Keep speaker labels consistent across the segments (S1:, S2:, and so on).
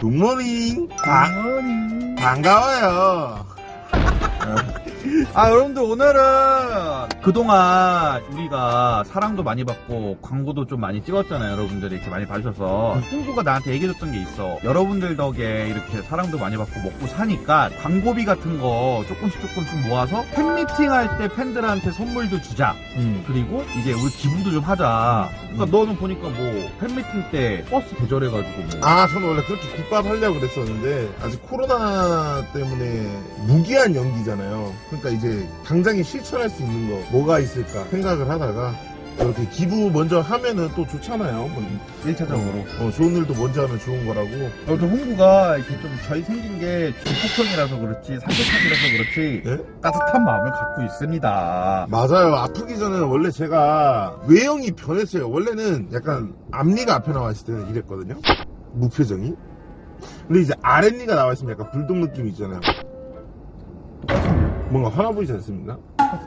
S1: 굿모닝. 반, 반가워요.
S2: 아 여러분들 오늘은 그동안 우리가 사랑도 많이 받고 광고도 좀 많이 찍었잖아요 여러분들이 이렇게 많이 봐주셔서. 홍구가 나한테 얘기해줬던 게 있어. 여러분들 덕에 이렇게 사랑도 많이 받고 먹고 사니까 광고비 같은 거 조금씩 조금씩 모아서 팬미팅 할 때 팬들한테 선물도 주자.
S1: 음.
S2: 그리고 이제 우리 기부도 좀 하자. 그러니까 너는 보니까 뭐 팬미팅 때 버스 대절해가지고 뭐.
S1: 아, 저는 원래 그렇게 국밥 하려고 그랬었는데, 아직 코로나 때문에 무기한 연기잖아요. 그러니까 이제 당장에 실천할 수 있는 거, 뭐가 있을까 생각을 하다가, 이렇게 기부 먼저 하면은 또 좋잖아요. 뭐,
S2: 1차적으로
S1: 어, 좋은 일도 먼저 하면 좋은 거라고.
S2: 또 홍구가 이렇게 좀 저희 생긴 게 북극형이라서 그렇지 삼계탕이라서 그렇지
S1: 네?
S2: 따뜻한 마음을 갖고 있습니다.
S1: 맞아요. 아프기 전에 원래 제가 외형이 변했어요. 원래는 약간 앞니가 앞에 나와 있을 때는 이랬거든요. 무표정이. 근데 이제 아랫니가 나와 있으면 약간 불독 느낌 있잖아요. 뭔가 화나 보이지 않습니까? 아,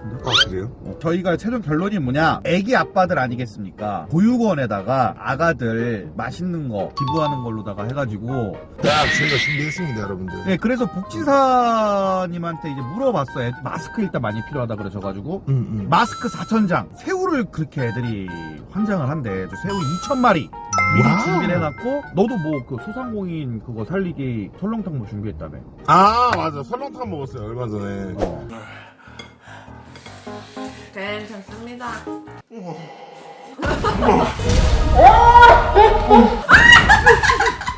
S1: 그래요?
S2: 어, 저희가 최종 결론이 뭐냐? 애기 아빠들 아니겠습니까? 보육원에다가 아가들 맛있는 거 기부하는 걸로다가 해가지고
S1: 딱 제가 준비했습니다, 여러분들.
S2: 네, 그래서 복지사님한테 이제 물어봤어요. 애- 마스크 일단 많이 필요하다 그러셔가지고
S1: 음, 음.
S2: 마스크 4천장 새우를 그렇게 애들이 환장을 한대. 저 새우 2천 마리 미리
S1: 와우.
S2: 준비를 해놨고 너도 뭐 그 소상공인 그거 살리기 설렁탕 뭐 준비했다며.
S1: 아, 맞아. 설렁탕 먹었어요, 얼마 전에.
S2: 어.
S3: 괜찮습니다.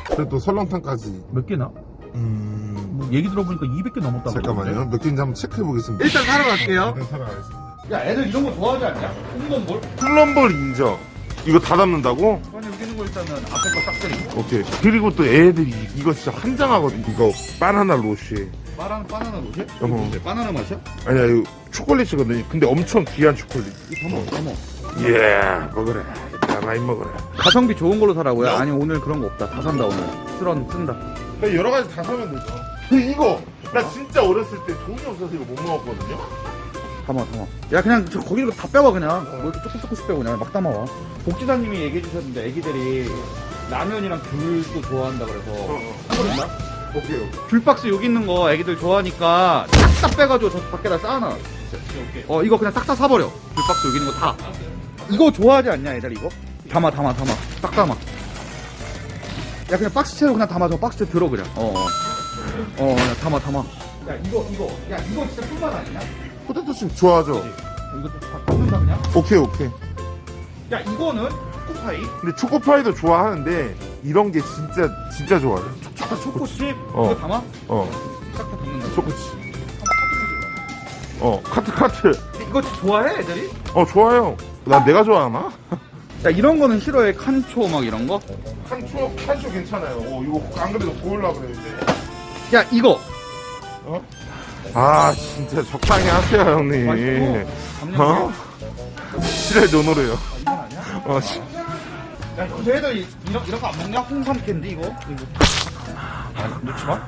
S1: 그리고 또 설렁탕까지.
S2: 몇 개나?
S1: 음.
S2: 뭐 얘기 들어보니까 200개 넘었다고.
S1: 잠깐만요. 몇 개인지 한번 체크해 보겠습니다.
S2: 일단 사러 갈게요.
S1: 일단 살아가겠습니다.
S2: 야, 애들 이런 거 좋아하지 않냐? 홈런볼?
S1: 플럼볼 인정. 이거 다 담는다고?
S2: 아니, 거 일단은 앞에 거딱 때리고.
S1: 오케이. 그리고 또 애들이 이거 진짜 환장하거든. 이거 바나나 로시.
S2: 바나나, 바나나 로제?
S1: 어허.
S2: 근데 바나나 맛이야?
S1: 아니야, 이거 초콜릿이거든. 근데 엄청 귀한 초콜릿.
S2: 이거 더 먹어.
S1: 예, 먹으래. 다 많이 먹으래.
S2: 가성비 좋은 걸로 사라고요? 아니, 오늘 그런 거 없다. 다 산다, 오늘. 쓸어, 쓴다.
S1: 여러 가지 다 사면 되죠. 근데 이거, 나 진짜 어렸을 때 돈이 없어서 이거 못 먹었거든요?
S2: 담아, 담아. 야, 그냥 저 거기로 다 빼와, 그냥. 뭐 이렇게 조금 조금씩 빼고 그냥 막 담아와. 복지사님이 얘기해 주셨는데, 애기들이 라면이랑 귤도 좋아한다 그래서. 한번인가
S1: 오케이, 오케이.
S2: 귤박스 여기 있는 거 애기들 좋아하니까 싹 다 빼가지고 저 밖에다 쌓아놔. 어, 이거 그냥 싹 다 사버려. 귤박스 여기 있는 거 다. 이거 좋아하지 않냐, 애들 이거? 담아, 담아, 담아. 싹 담아. 야, 그냥 박스채로 그냥 담아. 저 박스채 들어, 그냥. 어, 어. 어, 그냥 담아, 담아. 야, 이거, 이거. 야, 이거 진짜 풀맛 아니냐?
S1: 포테토 칩 좋아하죠?
S2: 이것도 다 담는다, 그냥?
S1: 오케이, 오케이.
S2: 야, 이거는 초코파이.
S1: 근데 초코파이도 좋아하는데, 이런 게 진짜, 진짜 좋아요.
S2: 아까 초코칩.
S1: 어.
S2: 이거 담아?
S1: 어,
S2: 싹 다 담는다.
S1: 초코칩. 어, 카트, 카트.
S2: 이거 좋아해, 애들이?
S1: 어, 좋아요. 나 내가 좋아하나?
S2: 야, 이런 거는 싫어해. 칸초 막 이런 거?
S1: 한초, 한초 괜찮아요. 어, 이거 안 그래도 보려고 그랬는데.
S2: 야, 이거.
S1: 아, 진짜 적당히 하세요, 형님.
S2: 담는
S1: 어? 실에 노노래요.
S2: 이건 아니야?
S1: 어, 씨.
S2: 야, 요새 애들 이- 이런, 이런 거안 먹냐? 홍삼 캔디, 이거? 이거. 아, 놓지 마.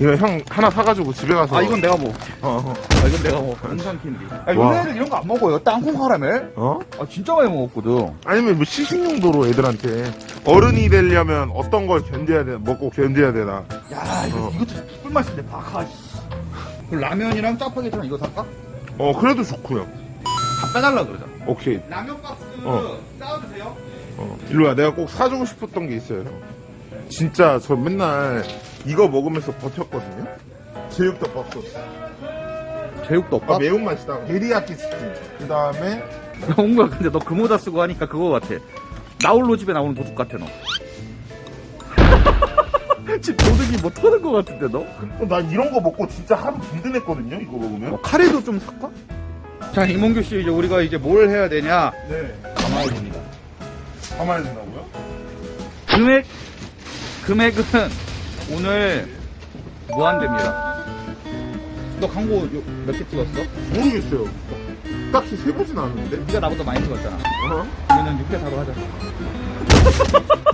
S1: 이거 형 하나 사가지고 집에 가서.
S2: 아, 이건 내가 먹어.
S1: 어,
S2: 아, 이건 내가 먹어. 홍삼 캔디. 야, 요새
S1: 와.
S2: 애들 이런 거 안 먹어요. 땅콩 카라멜?
S1: 어?
S2: 아, 진짜 많이 먹었거든.
S1: 아니면 뭐 시식 용도로 애들한테 어른이 되려면 어떤 걸 견뎌야 되나, 먹고 견뎌야 되나.
S2: 야, 이거,
S1: 어.
S2: 이것도 꿀맛인데, 바카. 씨. 그럼 라면이랑 짜파게티랑 이거 살까?
S1: 어, 그래도 좋고요.
S2: 다 빼달라 그러자.
S1: 오케이.
S2: 라면 박스
S1: 어.
S2: 싸워주세요.
S1: 어. 일로와. 내가 꼭 사주고 싶었던 게 있어요. 형. 진짜 저 맨날 이거 먹으면서 버텼거든요. 제육덮밥 소스. 아,
S2: 제육덮밥?
S1: 매운맛이다. 데리야끼 치킨. 그 다음에
S2: 홍구야, 근데 너 그 모자 쓰고 하니까 그거 같아. 나홀로 집에 나오는 도둑 같아, 너. 지금 도둑이 못 하는 거 같은데, 너?
S1: 어, 난 이런 거 먹고 진짜 하루 든든했거든요. 이거 먹으면.
S2: 어, 카레도 좀 살까? 자, 이몽규 씨, 이제 우리가 이제 뭘 해야 되냐?
S1: 네.
S2: 담아야 됩니다.
S1: 담아야 된다고요?
S2: 금액, 금액은 오늘 무한대입니다. 너 광고 몇 개 찍었어?
S1: 모르겠어요. 딱히 세보진 않았는데.
S2: 네가 나보다 많이 찍었잖아.
S1: 어?
S2: 그러면 6개 사로 하자.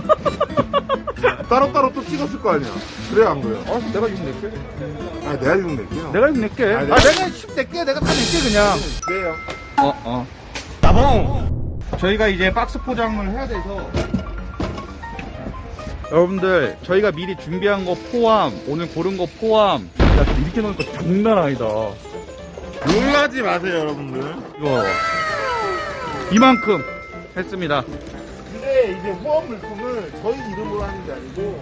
S1: 따로따로 또 찍었을 거 아니야. 그래, 안 그래요?
S2: 어, 내가 6 낼게.
S1: 아, 내가 이거 낼게요.
S2: 내가 6 낼게.
S1: 아,
S2: 아,
S1: 내가-
S2: 내가 10 낼게. 내가 다 낼게, 그냥.
S1: 네요.
S2: 어, 어. 나봉! 저희가 이제 박스 포장을 해야 돼서 여러분들 저희가 미리 준비한 거 포함 오늘 고른 거 포함 야 이렇게 놓으니까 장난 아니다
S1: 놀라지 마세요, 여러분들.
S2: 이거 이만큼 했습니다
S1: 이제 후원 물품을 저희 이름으로 하는 게 아니고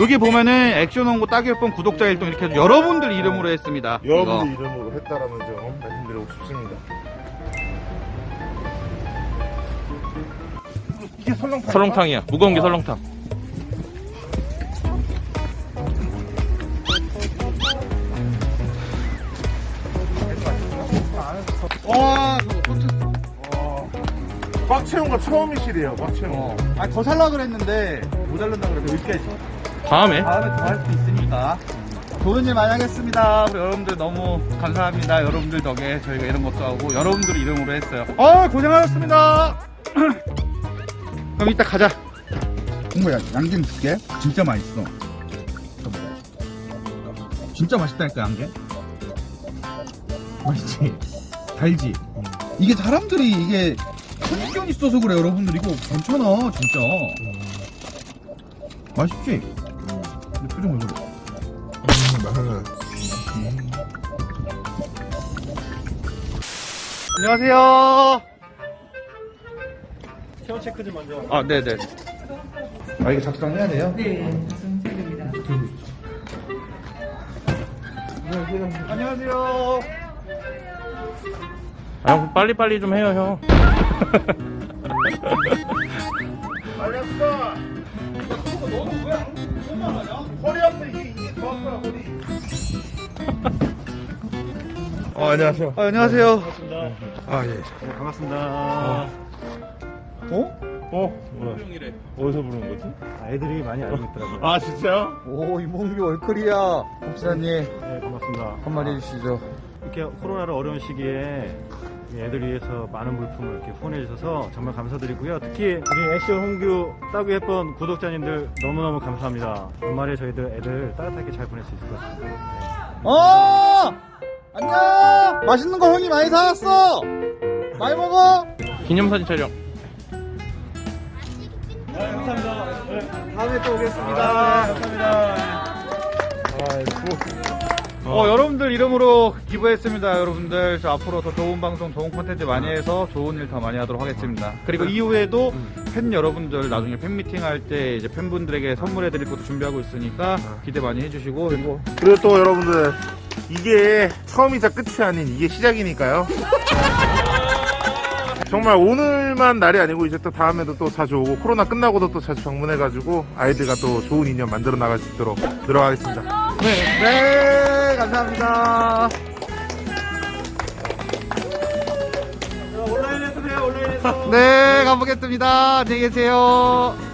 S2: 여기 보면은 액션 원고 따기 뻔 구독자 일동 이렇게 해서 여러분들 이름으로 했습니다
S1: 여러분들
S2: 이거.
S1: 이름으로 했다라는 점 말씀드리고 싶습니다. 이게 설렁탕.
S3: 설렁탕이야. 무거운 게 설렁탕.
S2: 와 그거 꽂혔어
S1: 꽉 채운 거 처음이시래요, 꽉 채운 거.
S2: 어. 아니 더 살라 그랬는데 모자른다 그래서 여기까지
S3: 다음에?
S2: 다음에 더 할 수 있으니까. 좋은 일 많이 하겠습니다. 우리 여러분들 너무 감사합니다. 여러분들 덕에 저희가 이런 것도 하고 여러분들 이름으로 했어요. 아 고생하셨습니다. 그럼 이따 가자. 홍보야 양갱 두개? 진짜 맛있어. 진짜 맛있다니까 양갱 맛있지? 달지? 이게 사람들이 이게 편견 있어서 그래 여러분들 이거 괜찮아 진짜 맛있지? 이 표정 왜 그래?
S1: 음,
S2: 안녕하세요.
S3: 체온 체크 좀 먼저.
S2: 아, 네네. 아, 이게 작성해야 돼요?
S4: 네, 작성책입니다.
S2: 안녕하세요.
S3: 아, 빨리 빨리 좀 해요, 형.
S1: 빨리 합시다. 허리 아파 이게 이게 더 아파 허리. 어 안녕하세요.
S2: 아, 안녕하세요.
S1: 아 예.
S3: 반갑습니다.
S2: 어?
S1: 어 뭐야? 어디서 부르는 거지?
S3: 애들이 많이 알고 있더라고요.
S1: 아 진짜요?
S2: 오, 이몽규 월클이야. 복사님,
S3: 네, 반갑습니다.
S2: 한마디 해주시죠.
S3: 이렇게 코로나로 어려운 시기에 이 애들 위해서 많은 물품을 이렇게 후원해 주셔서 정말 감사드리고요. 특히 우리 액션 홍규 따구 예쁜 구독자님들 너무너무 감사합니다. 연말에 저희들 애들 따뜻하게 잘 보낼 수 있을 것 같습니다. 네.
S2: 어! 안녕! 맛있는 거 형이 많이 사왔어! 많이 먹어!
S3: 기념사진 촬영.
S2: 다음에 또 오겠습니다. 감사합니다. 어, 여러분들 이름으로 기부했습니다. 여러분들 저 앞으로 더 좋은 방송, 좋은 콘텐츠 많이 해서 좋은 일 더 많이 하도록 하겠습니다. 그리고 이후에도 팬 여러분들 나중에 팬 미팅 할 때 이제 팬분들에게 선물해 드릴 것도 준비하고 있으니까 기대 많이 해주시고 그리고
S1: 그리고 또 여러분들 이게 처음이자 끝이 아닌 이게 시작이니까요. 정말 오늘만 날이 아니고 이제 또 다음에도 또 자주 오고 코로나 끝나고도 또 자주 방문해가지고 아이들과 또 좋은 인연 만들어 나갈 수 있도록 노력하겠습니다.
S2: 네, 네 감사합니다.
S3: 온라인에서 봬요, 온라인에서.
S2: 네 가보겠습니다. 안녕히 계세요.